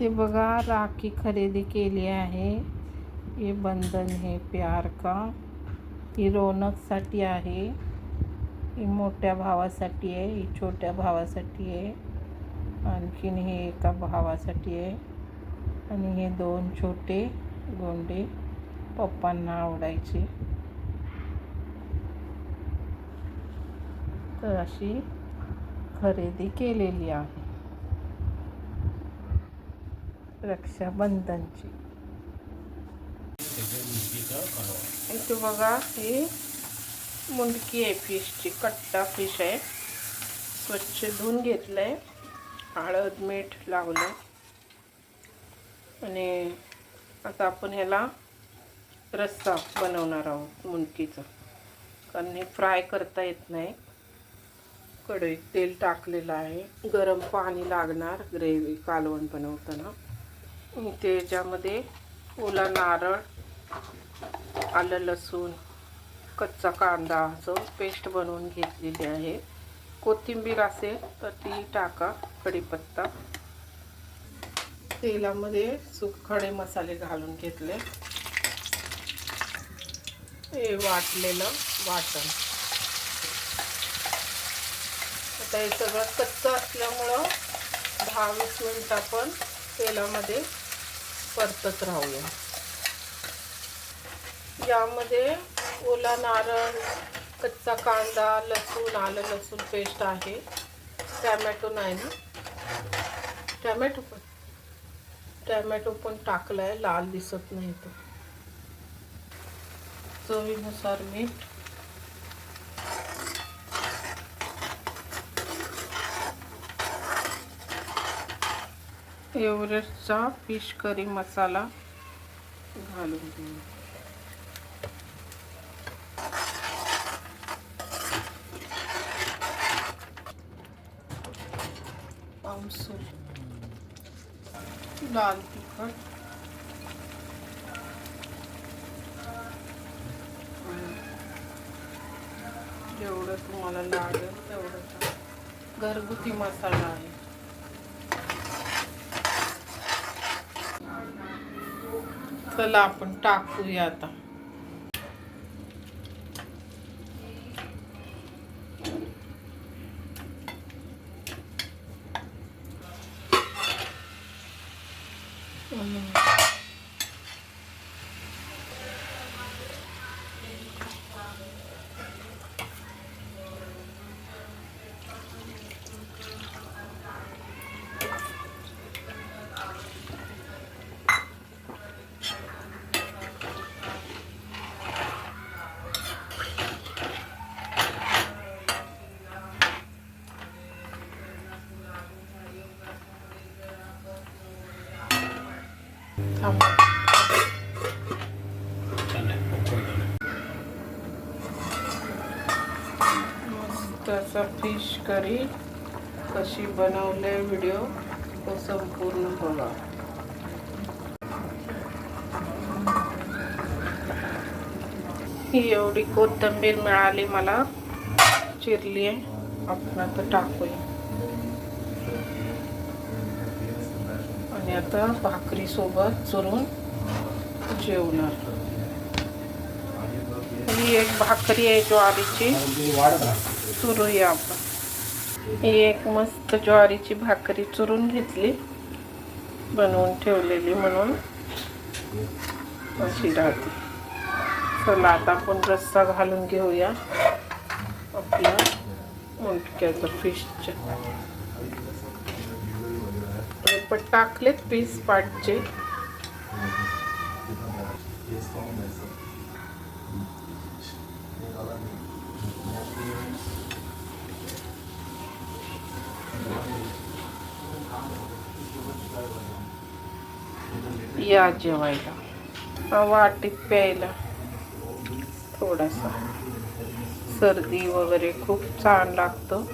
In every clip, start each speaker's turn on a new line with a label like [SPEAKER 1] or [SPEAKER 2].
[SPEAKER 1] ते बघा राखी खरेदी केली आहे. हे बंधन हे प्यार का? ही रोनकसाठी आहे. ही मोठ्या भावासाठी आहे ही छोट्या भावासाठी आहे. आणखीन हे एका भावासाठी आहे. आणि हे दोन छोटे गोंडे पप्पांना आवडायचे. तर अशी खरेदी केलेली आहे. रक्षाबंधनची. इथे बघा ही मुंडकी आहे फिशची कट्टा फिश आहे. स्वच्छ धुवून घेतलं आहे हळद मीठ लावलं आणि आता आपण ह्याला रस्सा बनवणार आहोत मुंडकीचा. कारण हे फ्राय करता येत नाही. कढईत तेल टाकलेलं आहे. गरम पाणी लागणार ग्रेव्ही कालवण बनवताना. मी त्याच्यामध्ये ओला नारळ आलं लसूण कच्चा कांदा असं पेस्ट बनवून घेतलेली आहे. कोथिंबीर असेल तर ती टाका कढीपत्ता. तेलामध्ये सुखडे मसाले घालून घेतले. हे वाटलेलं वाटण. आता हे सगळं कच्चं असल्यामुळं दहा वीस मिनिट आपण तेलामध्ये परतत राहूया यामध्ये ओला नारळ कच्चा कांदा लसूण आलं लसूण पेस्ट आहे. टॅमॅटो नाही. ना टॅमॅटो पण. टॅमॅटो पण टाकला आहे लाल दिसत नाही तो. चवीनुसार मीठ एव्हरेस्टचा फिश करी मसाला घालून घेऊ. आमसूल लाल तिखट. जेवढं तुम्हाला लागेल तेवढं घरगुती मसाला आहे. चला आपण टाकूया आता. फ़िश करी कशी बनवले व्हिडिओ तो संपूर्ण बघा ही एवढी कोथिंबीर मिळाली मला. चिरली आपण आता टाकूया. आता भाकरी सोबत चुरून जेवणार. ही एक भाकरी आहे ज्वारीची. चुरूया आपण. ही एक मस्त ज्वारीची भाकरी चुरून घेतली. बनवून ठेवलेली म्हणून. अशी राहते. चला आता आपण रस्सा घालून घेऊया. आपल्या मुंडक्याचं फिशच्या पण टाकलेत पीस पाटचे या जेवायला. वाटीत प्यायला. थोडासा. सर्दी वगैरे खूप छान लागतं.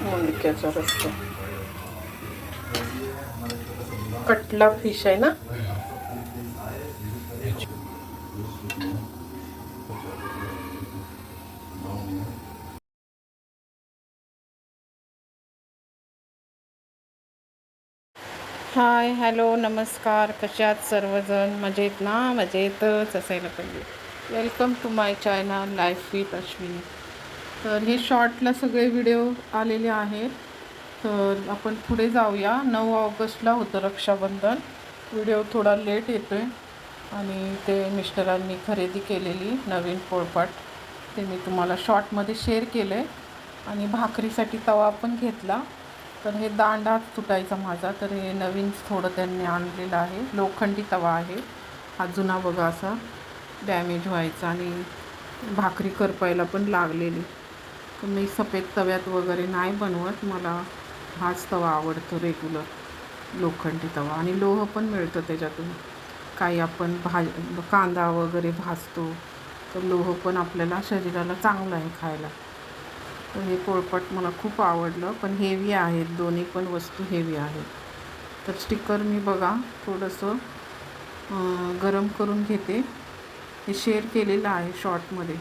[SPEAKER 1] मुंडक्याचा रस्ता. कटला फिश आहे ना? हाय हॅलो नमस्कार. कशात सर्वजण? मजेत ना? मजेतच असायला पाहिजे. Welcome to my channel life with Ashwini तर हे शॉर्टला सगळे व्हिडिओ आलेले आहेत. तर आपण पुढे जाऊया. नऊ ऑगस्टला होतं रक्षाबंधन. व्हिडिओ थोडा लेट येतो आहे आणि ते मिस्टरांनी खरेदी केलेली नवीन पोळपाट. ते मी तुम्हाला शॉर्टमध्ये शेअर केलं आहे आणि भाकरीसाठी तवा पण घेतला. तर हे दांडा तुटायचा माझा तर हे नवीन थोडं त्यांनी आणलेलं आहे. लोखंडी तवा आहे. हा जुना बघा असा डॅमेज व्हायचा आणि भाकरी करपायला पण लागलेली. तर मी सफेद तव्यात वगैरे नाही बनवत. मला हाच तवा आवडतो रेग्युलर लोखंडी तवा. आणि लोह पण मिळतं त्याच्यातून. काही आपण भाज कांदा वगैरे भाजतो तर लोह पण आपल्याला शरीराला चांगलं आहे खायला. तर हे पोळपट मला खूप आवडलं पण हेवी आहेत. दोन्ही पण वस्तू हेवी आहेत. तर स्टिकर मी बघा थोडंसं गरम करून घेते. हे शेअर केलेलं आहे शॉर्टमध्ये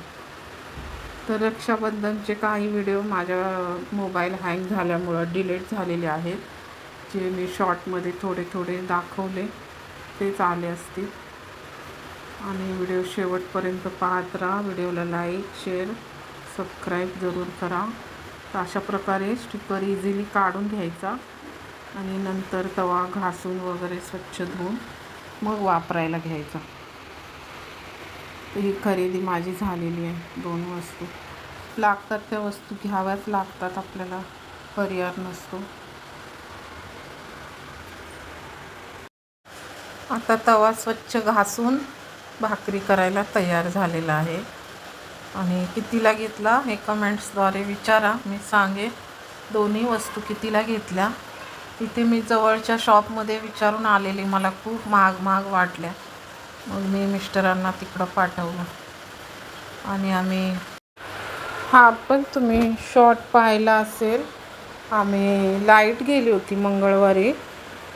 [SPEAKER 1] तर रक्षाबंधनचे काही व्हिडिओ माझ्या मोबाईल हँग झाल्यामुळं डिलीट झालेले आहेत. जे मी शॉर्टमध्ये थोडे थोडे दाखवले तेच आले असतील. आणि व्हिडिओ शेवटपर्यंत पाहत राहा. व्हिडिओला लाईक शेअर सबस्क्राईब जरूर करा. तर अशा प्रकारे स्टिकर इझिली काढून घ्यायचा आणि नंतर तवा घासून वगैरे स्वच्छ धुवून मग वापरायला घ्यायचा. ही खरेदी माझी झालेली आहे दोन वस्तू. लागतात त्या वस्तू घ्याव्याच लागतात आपल्याला पर्याय नसतो. आता तवा स्वच्छ घासून भाकरी करायला तयार झालेला आहे. आणि कितीला घेतला हे कमेंट्सद्वारे विचारा. मी सांगेन दोन्ही वस्तू कितीला घेतल्या? तिथे मी जवळच्या शॉपमध्ये विचारून आलेली मला खूप महाग महाग वाटल्या. मग मी मिस्टरांना तिकडं पाठवलं. आणि आम्ही हा पण तुम्ही शॉर्ट पाहिला असेल. आम्ही लाइट गेली होती मंगळवारी.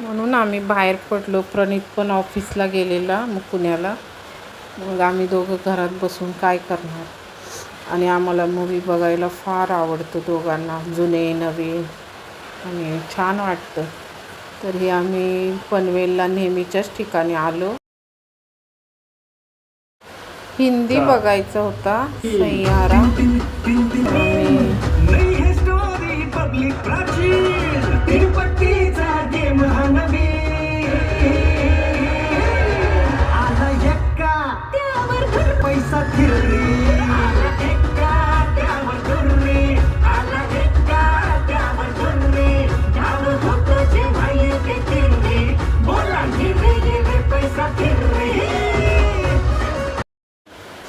[SPEAKER 1] म्हणून आम्ही बाहेर पडलो. प्रणित पण ऑफिसला गेलेला मग पुण्याला. मग आम्ही दोघं घरात बसून काय करणार? आणि आम्हाला मूवी बघायला फार आवडतं दोघांना. जुने नवीन आणि छान वाटतं. तर हे आम्ही पनवेलला नेहमीच्याच ठिकाणी आलो. हिंदी बघायचा होता सह्यारा आणि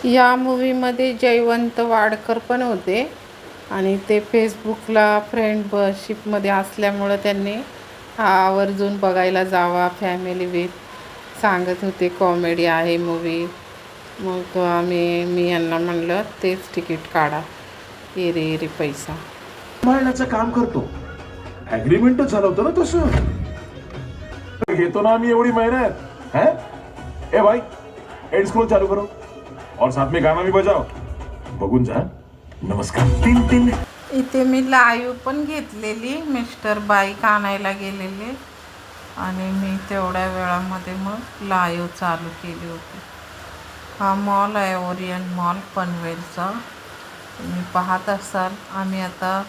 [SPEAKER 1] या मूवीमध्ये जयवंत वाडकर पण होते. आणि ते फेसबुकला फ्रेंडशिपमध्ये असल्यामुळं त्यांनी आवर्जून बघायला जावा फॅमिली विथ सांगत होते कॉमेडी आहे मूवी मग आम्ही मी यांना म्हणलं तेच तिकीट काढा. एरे एरे ये रे पैसा.
[SPEAKER 2] सांभाळण्याचं काम करतो. ऍग्रीमेंट झालं होतं ना तसं. घेतो ना आम्ही एवढी मेहनत. है? ए भाई एड स्क्रोल चालू करू. और साथ में गाना भी बजाओ। बघून जा नमस्कार। तीन तीन।
[SPEAKER 1] इथे मी लाईव्ह पण घेतलेली मिस्टर बाईक आणायला गेलेले. आणि मी तेवढ्या वेळामध्ये मग लाईव्ह चालू केली होती. हा मॉल आहे ओरियन मॉल पनवेलचा. तुम्ही पाहत असाल आम्ही आता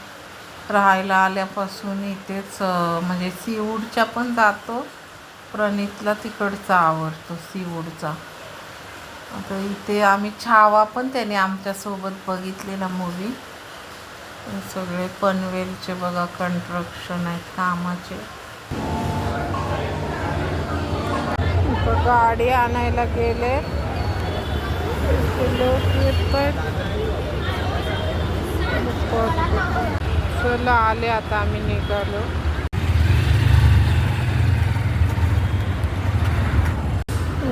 [SPEAKER 1] राहायला आल्यापासून इथेच म्हणजे सीवूडच्या पण जातो. प्रणितला तिकडचा आवडतो सीवूडचा आता इथे आम्ही छावा पण त्याने आमच्यासोबत बघितलेला मूवी सगळे पनवेलचे बघा कन्स्ट्रक्शन आहेत कामाचे. गाडी आणायला गेले. लोक येत चला आले आता आम्ही निघालो.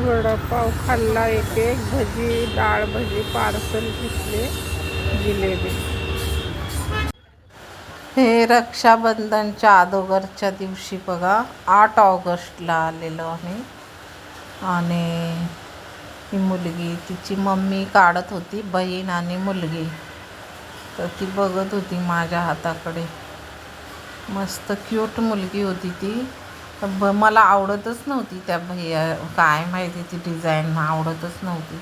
[SPEAKER 1] वडापाव खाल्ला एक एक भजी डाळ भजी पार्सल घेतले जिलेबी हे रक्षाबंधनच्या अगोदरच्या दिवशी बघा आठ ऑगस्टला आलेलो आम्ही. आणि ही मुलगी तिची मम्मी काढत होती बहीण आणि मुलगी. तर ती बघत होती माझ्या हाताकडे. मस्त क्यूट मुलगी होती ती. तर ब मला आवडतच नव्हती त्या भैया काय माहिती ती डिझाईन आवडतच नव्हती.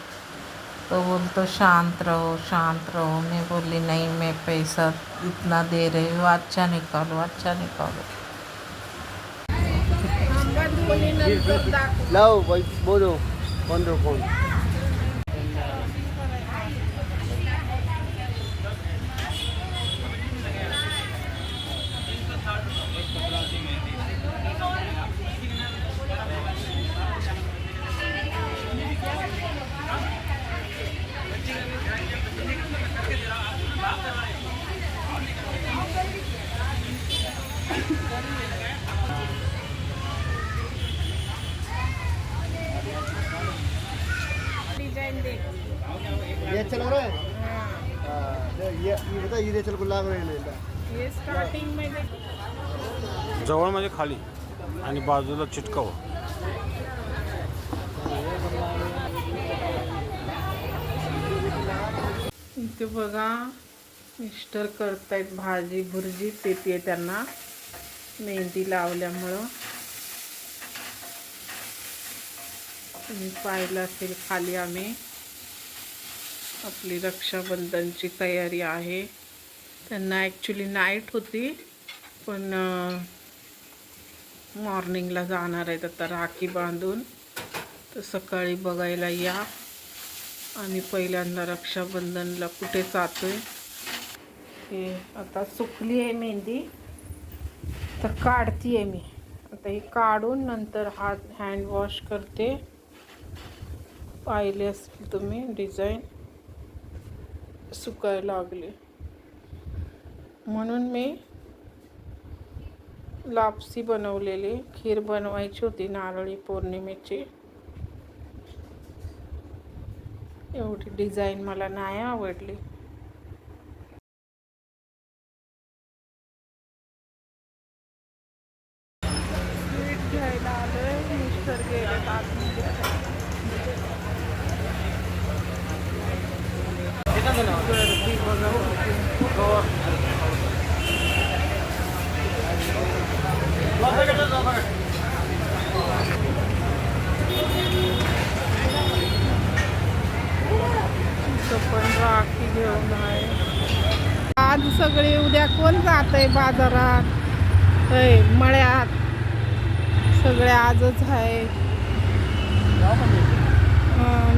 [SPEAKER 1] तो बोलतो शांत रहो शांत रहो. मी बोलली नाही मी पैसा इतना दे रही हूँ अच्छा निकालो अच्छा निकालो.
[SPEAKER 3] लाव बोलो पंधरा कोण ये ये बता ये चल को लाग रहे हैं
[SPEAKER 4] जवळ म्हणजे खाली आणि बाजूला चिटकाव.
[SPEAKER 1] इथे बघा मिस्टर करतायत भाजी भुर्जी येते त्यांना. मेहंदी लावल्यामुळं. तुम्ही पाहिलं असेल खाली आम्ही. आपली रक्षाबंधनची तयारी आहे. त्यांना ॲक्च्युली नाईट होती पण मॉर्निंगला जाणार आहेत आता राखी बांधून. तर सकाळी बघायला या. आम्ही पहिल्यांदा रक्षाबंधनला कुठे जातोय. हे आता सुकली आहे मेहंदी. तर काढती आहे मी. आता ही काढून नंतर हात हँड वॉश करते. पाहिले असतील तुम्ही डिझाईन सुकायला लागले. म्हणून मी लापसी बनवलेली खीर बनवायची होती नारळी पौर्णिमेची. एवढी डिझाईन मला नाही आवडली. स्वीट घ्यायला आलोय मिस्टर गेले आतमध्ये गर्दी बघा इथं पण राखी घेऊन आहे आज सगळे उद्या कोण जात आहे बाजारात? होय मळ्यात. सगळे आजच आहे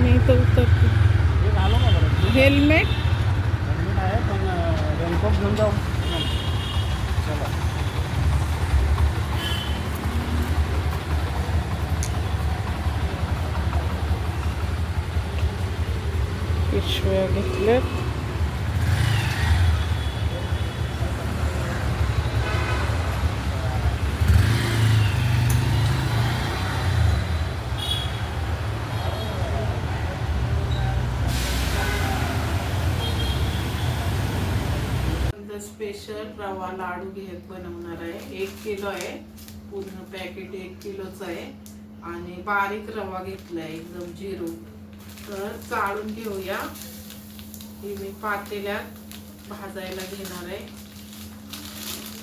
[SPEAKER 1] मी तर उतरते. हेल्मेट?
[SPEAKER 3] रेनकोट घेऊन जाऊ
[SPEAKER 1] पिशव्या घेतल्यात. रवा लाडू घेत बनवणार आहे. एक किलो आहे. पूर्ण पॅकेट एक किलोचं आहे. आणि बारीक रवा घेतला आहे एकदम जिरू. तर चाळून घेऊया. हे मी पातेल्यात भाजायला घेणार आहे.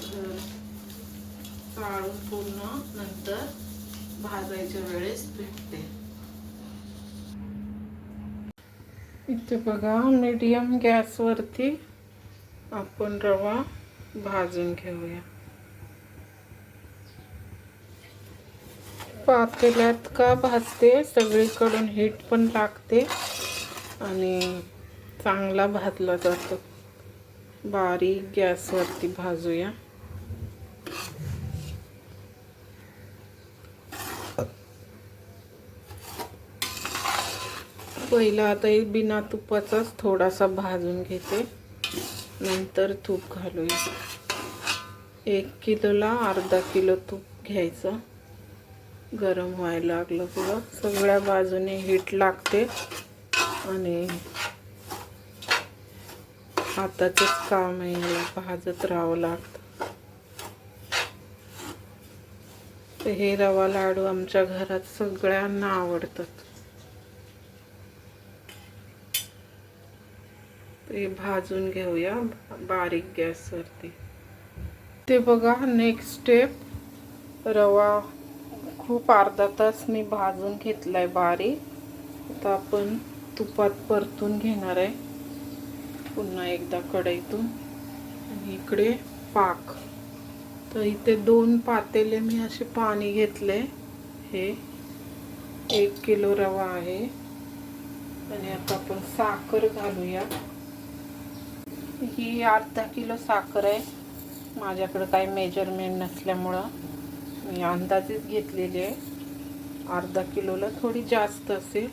[SPEAKER 1] तर चाळून पूर्ण नंतर भाजायच्या वेळेस भेटते इथे बघा मीडियम गॅसवरती आपण रवा भाजून घेऊया. पातेल्यात का भाजते? सगळीकडून हीट पण लागते आणि चांगला भाजला जातो. बारीक गॅसवरती भाजूया. पहिला आता बिना तुपाचाच थोडासा भाजून घेते. नंतर तूप घालूया एक किलोला अर्धा किलो तूप घ्यायचं. गरम व्हायला लागलं तुला. सगळ्या बाजूने हीट लागते. आणि हाताचंच काम आहे याला भाजत राहावं लागतं. तर हे रवा लाडू आमच्या घरात सगळ्यांना आवडतात. ते भाजून घेऊया. बारीक गॅसवरती ते बघा नेक्स्ट स्टेप रवा खूप अर्धा तास मी भाजून घेतलाय बारीक. आता आपण तुपात परतून घेणार आहे. पुन्हा एकदा कढईतून. आणि इकडे पाक. तर इथे दोन पातेले मी असे पाणी घेतले. हे एक किलो रवा आहे. आणि आता आपण साखर घालूया. ही अर्धा किलो साखर आहे. माझ्याकडं काही मेजरमेंट नसल्यामुळं मी अंदाजेच घेतलेली आहे. अर्धा किलोला थोडी जास्त असेल.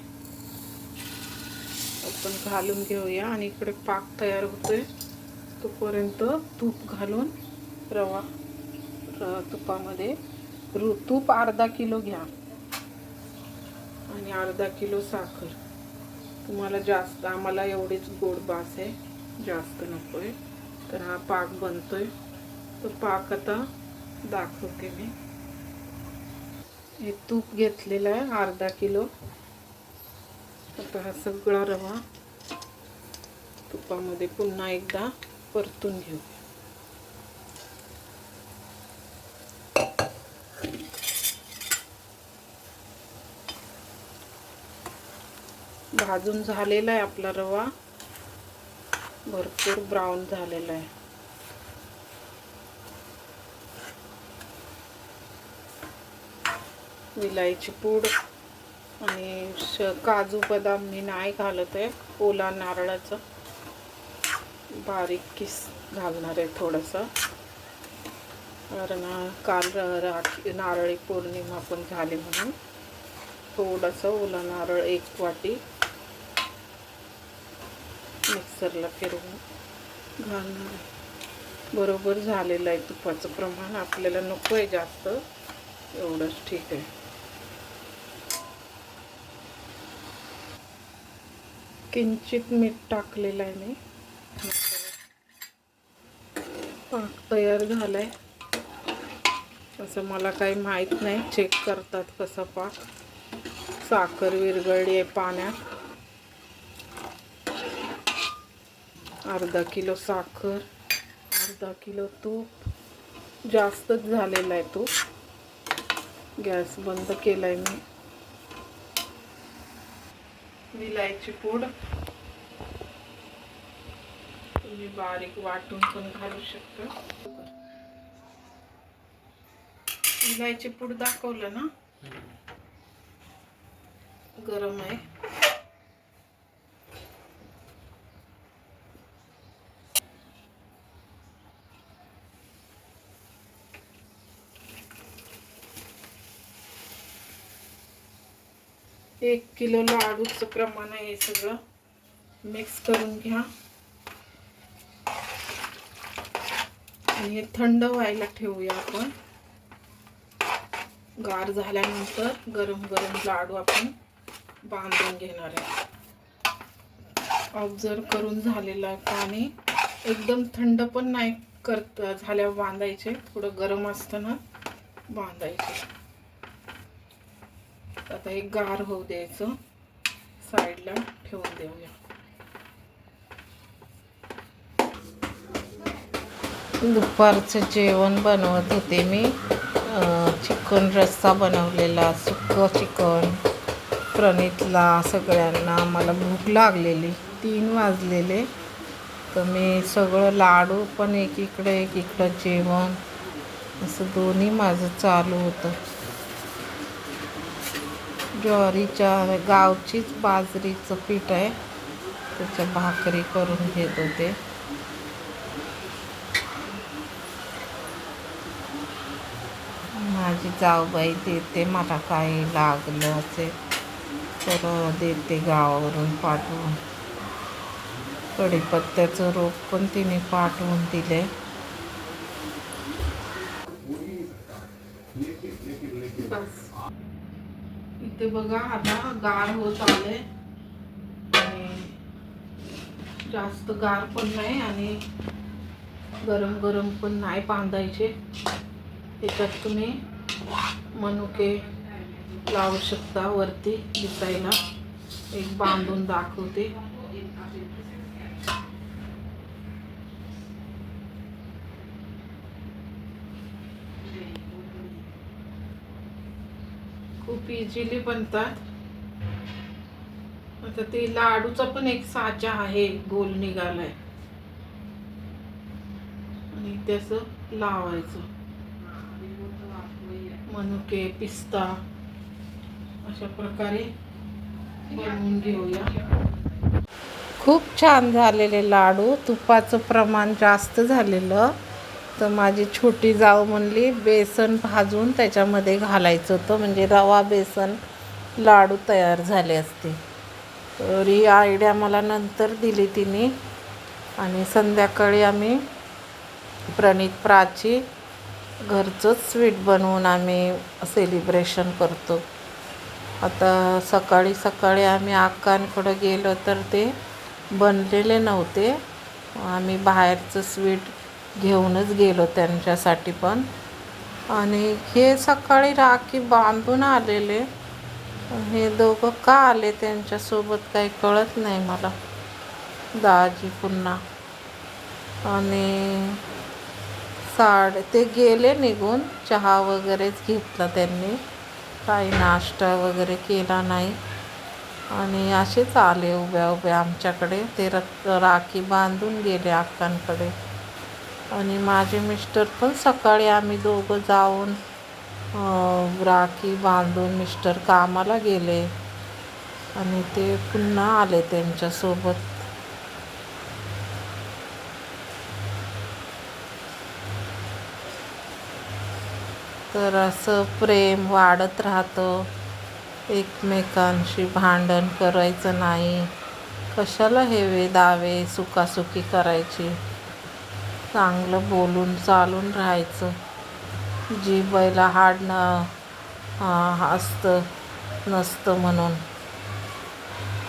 [SPEAKER 1] आपण घालून घेऊया आणि इकडे पाक तयार होतोय. तोपर्यंत तूप घालून रवा र तुपामध्ये रु तूप अर्धा किलो घ्या. आणि अर्धा किलो साखर. तुम्हाला जास्त आम्हाला एवढीच गोड बास आहे. जास्त नको आहे तर हा पाक बनतो आहे तो पाक आता दाखवते मी. हे तूप घेतलेलं आहे अर्धा किलो. आता हा सगळा रवा तुपामध्ये पुन्हा एकदा परतून घेऊ. भाजून झालेला आहे आपला रवा. भरपूर ब्राऊन झालेलं आहे. विलायची पूड आणि श काजू बदाम मी नाही घालत आहे ओला नारळाचं. बारीक किस घालणार आहे थोडंसं. कारण काल राखी नारळी पौर्णिमा पण झाली म्हणून. थोडंसं ओला नारळ एक वाटी. मिक्सरला फिरवून घालणार आहे. बरोबर झालेलं आहे तुपाचं प्रमाण. आपल्याला नको आहे जास्त. एवढंच ठीक आहे. किंचित मीठ टाकलेलं आहे मी. पाक तयार झालाय. असं मला काही माहीत नाही. चेक करतात कसा पाक. साखर विरघळली आहे पाण्यात. अर्धा किलो साखर अर्धा किलो तूप. जास्तच झालेला आहे तूप गॅस बंद केलाय मी. विलायची पूड. तुम्ही बारीक वाटून पण घालू शकता. विलायची पूड दाखवलं ना? गरम आहे. एक किलो लाडूचं प्रमाण आहे सगळं. मिक्स करून घ्या. आणि हे थंड व्हायला ठेवूया आपण. गार झाल्यानंतर गरम गरम लाडू आपण बांधून घेणार आहे. ऑब्झर्व करून झालेला पाणी एकदम थंड पण नाही करत झाल्यावर बांधायचे. थोडं गरम असताना बांधायचे. आता एक गार होऊ द्यायचं. साईडला ठेवून देऊया. दुपारचं जेवण बनवत होते मी. चिकन रस्सा बनवलेला सुक्कं चिकन प्रणितला सगळ्यांना. मला भूक लागलेली. तीन वाजलेले. तर मी सगळं लाडू पण एकीकडे एकीकडं जेवण. असं दोन्ही माझं चालू होतं. ज्वारीच्या गावचीच बाजरीचं पीठ आहे. त्याच्या भाकरी करून घेत होते. माझी जाऊबाई देते मला काही लागलं असेल तर देते गावावरून पाठवून. कढीपत्त्याचं रोप पण तिने पाठवून दिले ते बघा आता गार होत आले आणि जास्त गार पण नाही आणि गरम गरम पण नाही बांधायचे. त्याच्यात तुम्ही मनुके लावू शकता वरती दिसायला. एक बांधून दाखवते. खूप इझिली बनतात. आता ते लाडूचा पण एक साचा आहे गोल निघालाय. आणि त्याचं लावायचं. मनुके पिस्ता अशा प्रकारे बनवून घेऊया. खूप छान झालेले लाडू. तुपाचं प्रमाण जास्त झालेलं. तर माझी छोटी जाव म्हणली बेसन भाजून त्याच्यामध्ये घालायचं होतं. म्हणजे रवा बेसन लाडू तयार झाले असते. तर ही आयडिया मला नंतर दिली तिने. आणि संध्याकाळी आम्ही प्रणित प्राची घरचंच स्वीट बनवून आम्ही सेलिब्रेशन करतो. आता सकाळी सकाळी आम्ही अक्कांकडं गेलो तर ते बनलेले नव्हते. आम्ही बाहेरचं स्वीट घेऊनच गेलो त्यांच्यासाठी पण. आणि हे सकाळी राखी बांधून आलेले. हे दोघं का आले त्यांच्यासोबत काही कळत नाही मला. दाजी पुन्हा. आणि साडे ते गेले निघून. चहा वगैरेच घेतला त्यांनी. काही नाश्ता वगैरे केला नाही. आणि असेच आले उभ्या उभ्या आमच्याकडे. ते रक राखी बांधून गेले अक्कांकडे. आणि माझे मिस्टर पण सकाळी आम्ही दोघं जाऊन राखी बांधून मिस्टर कामाला गेले. आणि ते पुन्हा आले त्यांच्यासोबत. तर असं प्रेम वाढत राहतं. एकमेकांशी भांडण करायचं नाही. कशाला हेवे दावे सुखासुखी करायची? चांगलं बोलून चालून राहायचं. जी बैला हाडणं असतं नसतं म्हणून.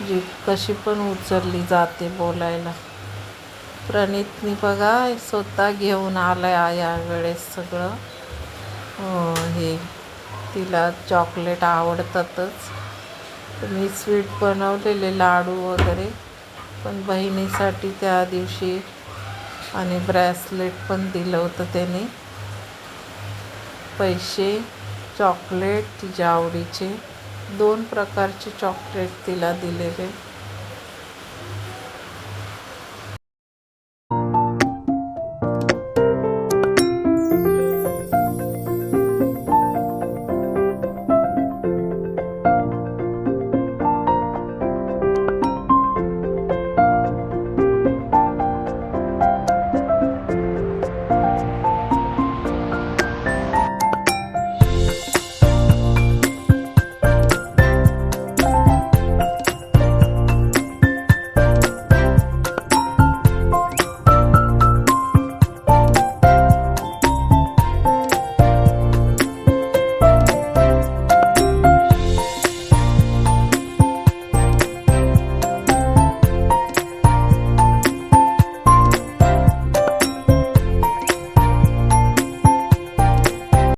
[SPEAKER 1] जी कशी पण उचलली जाते बोलायला. प्रणितनी बघा स्वतः घेऊन आला या वेळेस सगळं. हे तिला चॉकलेट आवडतातच. मी स्वीट बनवलेले लाडू वगैरे. पण बहिणीसाठी त्या दिवशी आणि ब्रॅसलेट पण दिलं होतं त्याने. पैसे चॉकलेट तिच्या आवडीचे दोन प्रकारचे चॉकलेट तिला दिलेले.